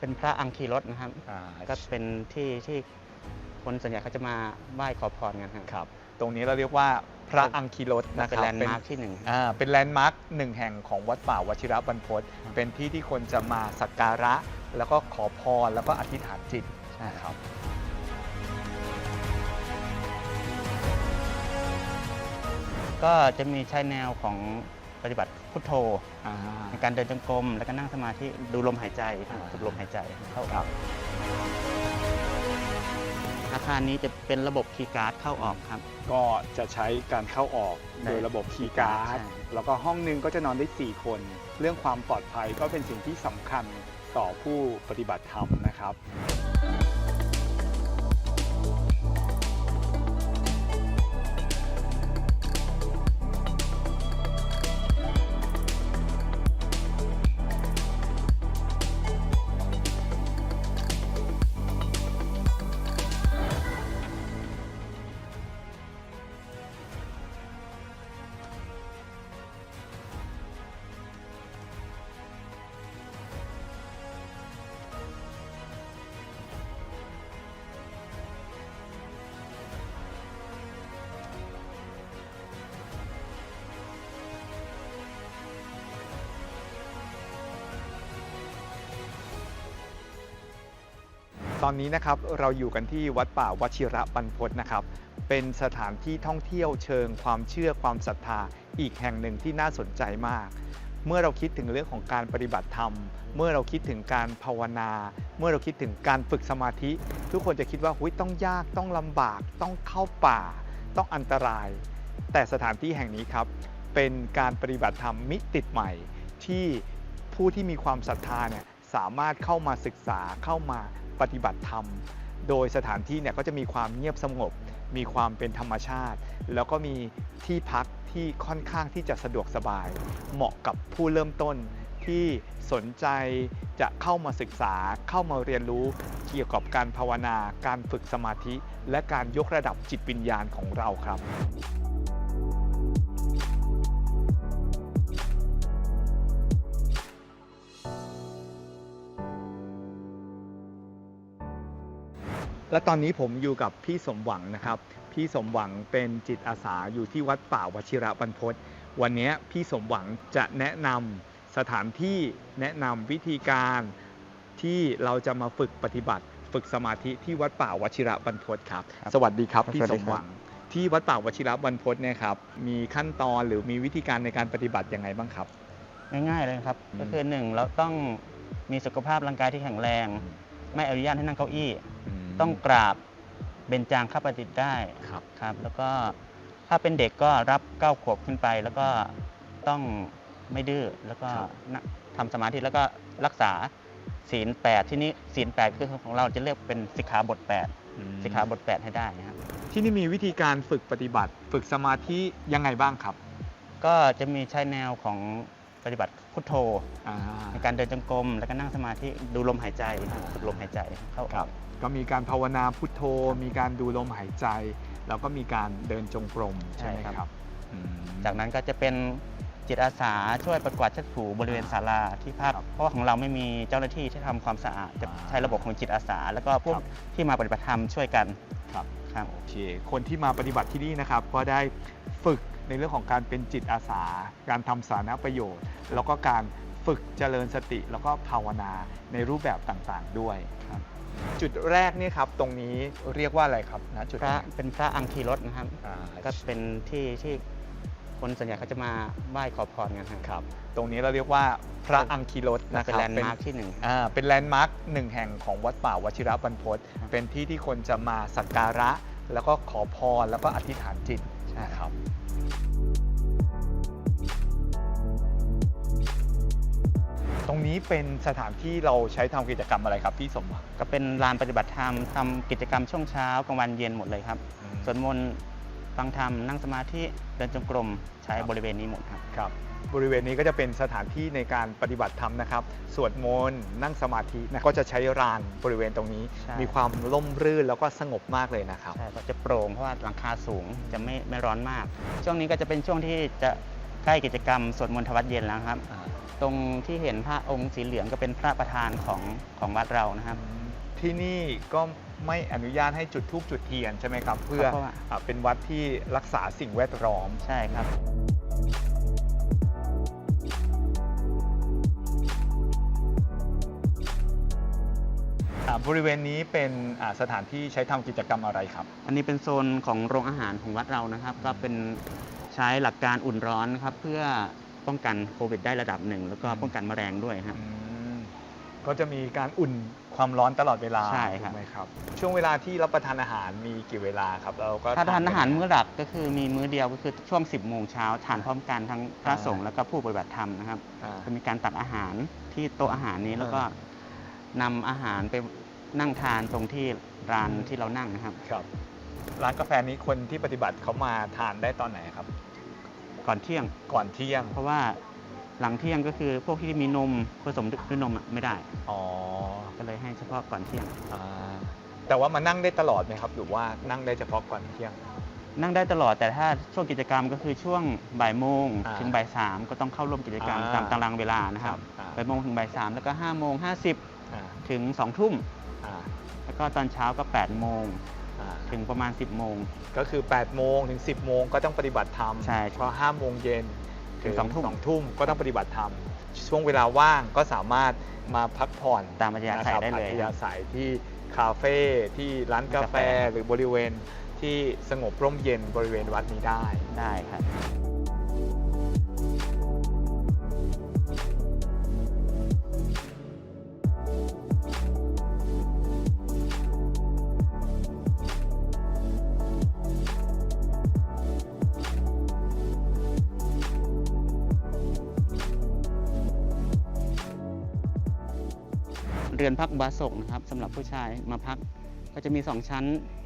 เป็นพระอังคีรสนะครับ อ่าก็เป็นที่ที่คนส่วนใหญ่เขาจะมาไหว้ขอพรกันครับครับ ตรงนี้เราเรียกว่าพระอังคีรสนะคเป็นรับแลนด์มาร์คที่หนึ่ง อ่าเป็นแลนด์มาร์คหนึ่งแห่งของวัดป่าวชิระบรรพตเป็นที่ที่คนจะมาสักการะ แล้วก็ขอพรแล้วก็อธิษฐานจิตใช่ครับ ก็จะมีใช้แนวของ ปฏิบัติพุทโธอ่า ในการเดินจงกรมแล้วก็นั่งสมาธิดูลมหายใจอ่า ฝึกลมหายใจเข้าครับอาคารนี้จะเป็นระบบคีย์การ์ดเข้าออกครับ ก็จะใช้การเข้าออกใช่โดยระบบคีย์การ์ดใช่ แล้วก็ห้องหนึงก็จะนอนได้ 4 คน เรื่องความปลอดภัยก็เป็นสิ่งที่สำคัญต่อผู้ปฏิบัติธรรมนะครับ ตอนนี้นะครับเราอยู่กันที่วัดป่าวชิระบรรพตนะครับ เป็นสถานที่ท่องเที่ยวเชิงความเชื่อความศรัทธาอีกแห่งหนึ่งที่น่าสนใจมาก เมื่อเราคิดถึงเรื่องของการปฏิบัติธรรม เมื่อเราคิดถึงการภาวนา เมื่อเราคิดถึงการฝึกสมาธิ ทุกคนจะคิดว่าหุ้ยต้องยากต้องลำบาก ต้องเข้าป่า ต้องอันตราย แต่สถานที่แห่งนี้ครับ เป็นการปฏิบัติธรรมมิติใหม่ ที่ผู้ที่มีความศรัทธาเนี่ยสามารถเข้ามาศึกษาเข้ามา ปฏิบัติธรรม โดยสถานที่เนี่ยก็จะมีความเงียบสงบ มีความเป็นธรรมชาติ แล้วก็มีที่พักที่ค่อนข้างที่จะสะดวกสบาย เหมาะกับผู้เริ่มต้นที่สนใจจะเข้ามาศึกษาเข้ามาเรียนรู้เกี่ยวกับการภาวนา การฝึกสมาธิ และการยกระดับจิตวิญญาณของเราครับ และตอนนี้ผมอยู่กับพี่สมหวังนะครับ พี่สมหวังเป็นจิตอาสาอยู่ที่วัดป่าวชิระบรรพตวันนี้พี่สมหวังจะแนะนำสถานที่แนะนำวิธีการที่เราจะมาฝึกปฏิบัติ ฝึกสมาธิที่วัดป่าวชิระบรรพตครับครับสวัสดีครับพี่สวัสสดีมครับหวังที่วัดป่าวชิระบรรพตเนี่ยครับมีขั้นตอนหรือมีวิธีการในการปฏิบัติยังไงบ้างครับ ง่ายๆเลยครับอืมก็คือหนึ่งเราต้องมีสุขภาพร่างกายที่แข็งแรง ไม่อนุญาตให้นั่งเก้าอี้ ต้องกราบเบญจางข้าปฏิได้ครับครับ แล้วก็ถ้าเป็นเด็กก็รับเก้าขวบขึ้นไป แล้วก็ต้องไม่ดื้อแล้วก็ครับนะทำสมาธิแล้วก็รักษาศีลแปดที่นี้ศีลแปดคือของเราจะเรียกเป็นสิกขาบทแปดสิกขาบทแปดให้ได้นะครับ ที่นี่มีวิธีการฝึกปฏิบัติ ฝึกสมาธิยังไงบ้างครับ ก็จะมีใช้แนวของป ฏิบัติพุทโธอ่าในการเดินจงกรมแล้วก็นั่งสมาธิดูลมหายใจฝึกลมหายใจเข้าอครัอบกก็มีการภาวนาพุทโธ มีการดูลมหายใจ แล้วก็มีการเดินจงกรมใช่ไหมใช่ครับครับอืม จากนั้นก็จะเป็นจิตอาสาช่วยปัดกวาดเช็ดถูบริเวณศาลาที่พักครับเพราะว่าของเราไม่มีเจ้าหน้าที่ที่ทำความสะอาดจะอ่าใช้ระบบของจิตอาสา แล้วก็พวกครับ ที่มาปฏิบัติธรรมช่วยกัน ครับ ครับโอเค คนที่มาปฏิบัติที่นี่นะครับก็ได้ฝึกในเรื่องของการเป็นจิตอาสา การทำสาธารณประโยชน์ แล้วก็การฝึกเจริญสติแล้วก็ภาวนาในรูปแบบต่างๆด้วยครับจุดแรกเนี่ยครับตรงนี้เรียกว่าอะไรครับนะจุดพระแรกเป็นพระอังคีรสนะครับอ่าก็เป็นที่ที่ คนส่วนใหญ่เขาจะมาไหว้ขอพรกันครับครับ ตรงนี้เราเรียกว่าพระอังคีรสนะคเป็นรับแลนด์มาร์คที่หนึ่ง อ่าเป็นแลนด์มาร์คหนึ่งแห่งของวัดป่าวชิระบรรพตครับ เป็นที่ที่คนจะมาสักการะ แล้วก็ขอพรแล้วก็อธิษฐานจิตนะครับตรงนี้เป็นสถานที่เราใช้ทำกิจกรรมอะไรครับพี่สมหวังก็เป็นลานปฏิบัติธรรมทำกิจกรรมช่วงเช้ากลางวันเย็นหมดเลยครับสวดมนต์ ฟังธรรมนั่งสมาธิเดินจงกรมใช้บริเวณนี้หมดครับ ครับบริเวณนี้ก็จะเป็นสถานที่ในการปฏิบัติธรรมนะครับ สวดมนต์นั่งสมาธินะก็จะใช้ลานบริเวณตรงนี้ ใช่ มีความร่มรื่นแล้วก็สงบมากเลยนะครับ ใช่ก็จะโปร่งเพราะว่าหลังคาสูงจะไม่ไม่ร้อนมาก ช่วงนี้ก็จะเป็นช่วงที่จะคใกล้กิจกรรมสวดมนต์ทวัดเย็นแล้วครับ ตรงที่เห็นพระองค์สีเหลืองก็เป็นพระประธานของของวัดเรานะครับ ที่นี่ก็ ไม่อนุญาตให้จุดธูปจุดเทียนใช่ไหมครับ เพื่อเพราะว่าอ่าเป็นวัดที่รักษาสิ่งแวดล้อม ใช่ครับ อ่าบริเวณนี้เป็นอ่าสถานที่ใช้ทำกิจกรรมอะไรครับ อันนี้เป็นโซนของโรงอาหารของวัดเรานะครับ ก็เป็นใช้หลักการอุ่นร้อนนะครับ เพื่อป้องกันโควิดได้ระดับหนึ่ง แล้วก็ป้องกันแมลงด้วยครับ ก็จะมีการอุ่นความร้อนตลอดเวลาใช่ครับ ถูกไหมครับ ช่วงเวลาที่รับประทานอาหารมีกี่เวลาครับเราก็ถ้าทานอาหารกัมื้อหลักก็คือมีมื้อเดียวก็คือช่วง 10โมงเช้าทานพร้อมกันทั้งพระสงฆ์แล้วก็ผู้ปฏิบัติธรรมนะครับอ่า จะมีการตักอาหารที่โต๊ะอาหารนี้แล้วก็นำอาหารไปนั่งทานตรงที่ร้านที่เรานั่งนะครับ ครับ ร้านกาแฟนี้คนที่ปฏิบัติเขามาทานได้ตอนไหนครับ ก่อนเที่ยง ก่อนเที่ยง เพราะว่า หลังเที่ยงก็คือพวกที่มีนมผสมด้วยนมอะไม่ได้ อ๋อก็เลยให้เฉพาะก่อนเที่ยง อ่าแต่ว่ามานั่งได้ตลอดไหมครับ หรือว่านั่งได้เฉพาะก่อนเที่ยง นั่งได้ตลอดแต่ถ้าช่วงกิจกรรมก็คือช่วงบ่ายโมงอ่าถึงบ่ายสามก็ต้องเข้าร่วมกิจกรรมอ่าตามตารางเวลานะครับอ่าบ่ายโมงถึงบ่ายสามแล้วก็ห้าโมงห้าสิบอ่าถึงสองทุ่มอ่าแล้วก็ตอนเช้าก็8ปดโมงอ่าถึงประมาณ10บโมง ก็คือ8โมงถึง 10โมงก็ต้องปฏิบัติธรรมใช่พอ5โมงเย็น ถึงสองทุ่มสองทุ่มก็ต้องปฏิบัติธรรม ช่วงเวลาว่างก็สามารถมาพักผ่อนตามอัธยาศัยนะครับได้เลยอัธยาศัยที่คาเฟ่ที่ร้านกาแฟกาแฟหรือบริเวณที่สงบร่มเย็นบริเวณวัดนี้ได้ได้ครับ เรือนพักอุบาสกนะครับสำหรับผู้ชายมาพักก็จะมี 2 ชั้น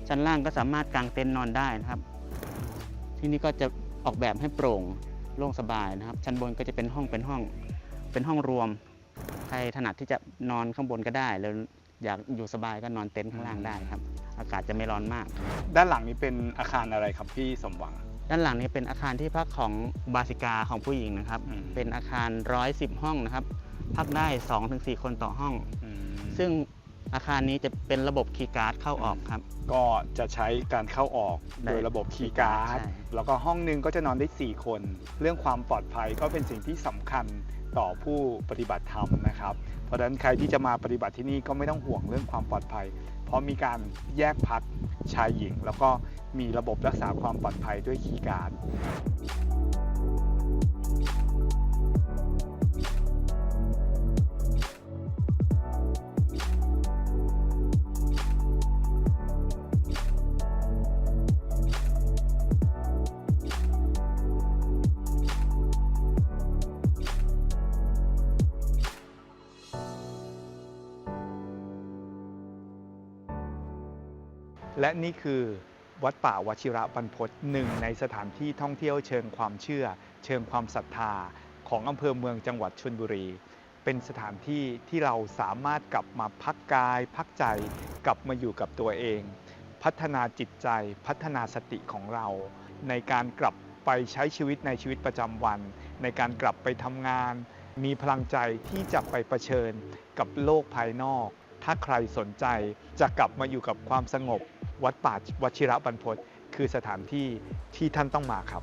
ชั้นล่างก็สามารถกางเต็นท์นอนได้นะครับ ที่นี่ก็จะออกแบบให้โปร่งโล่งสบายนะครับ ชั้นบนก็จะเป็นห้องเป็นห้อง เป็นห้องรวม ใครถนัดที่จะนอนข้างบนก็ได้หรืออยากอยู่สบายก็นอนเต็นท์ข้างล่างได้ครับ อากาศจะไม่ร้อนมาก ด้านหลังนี้เป็นอาคารอะไรครับพี่สมหวัง ด้านหลังนี้เป็นอาคารที่พักของบาสิกาของผู้หญิงนะครับ อืม เป็นอาคาร 110 ห้องนะครับ พักได้ 2-4 คนต่อห้องอืม ซึ่งอาคารนี้จะเป็นระบบคีย์การ์ดเข้าออกครับ ก็จะใช้การเข้าออกได้โดยระบบคีย์การ์ด ใช่ แล้วก็ห้องหนึงก็จะนอนได้ 4 คน เรื่องความปลอดภัยก็เป็นสิ่งที่สำคัญต่อผู้ปฏิบัติธรรมนะครับ เพราะฉะนั้นใครที่จะมาปฏิบัติที่นี่ก็ไม่ต้องห่วงเรื่องความปลอดภัย เพราะมีการแยกพักชายหญิง แล้วก็มีระบบรักษาความปลอดภัยด้วยคีย์การ์ด และนี่คือวัดป่าวชิระบรรพตหนึ่งในสถานที่ท่องเที่ยวเชิงความเชื่อ เชิงความศรัทธา ของอำเภอเมืองจังหวัดชลบุรี เป็นสถานที่ที่เราสามารถกลับมาพักกาย พักใจกลับมาอยู่กับตัวเอง พัฒนาจิตใจพัฒนาสติของเรา ในการกลับไปใช้ชีวิตในชีวิตประจำวัน ในการกลับไปทำงาน มีพลังใจที่จะไปเผชิญกับโลกภายนอก ถ้าใครสนใจจะกลับมาอยู่กับความสงบ วัดป่าวชิระบรรพตคือสถานที่ที่ท่านต้องมาครับ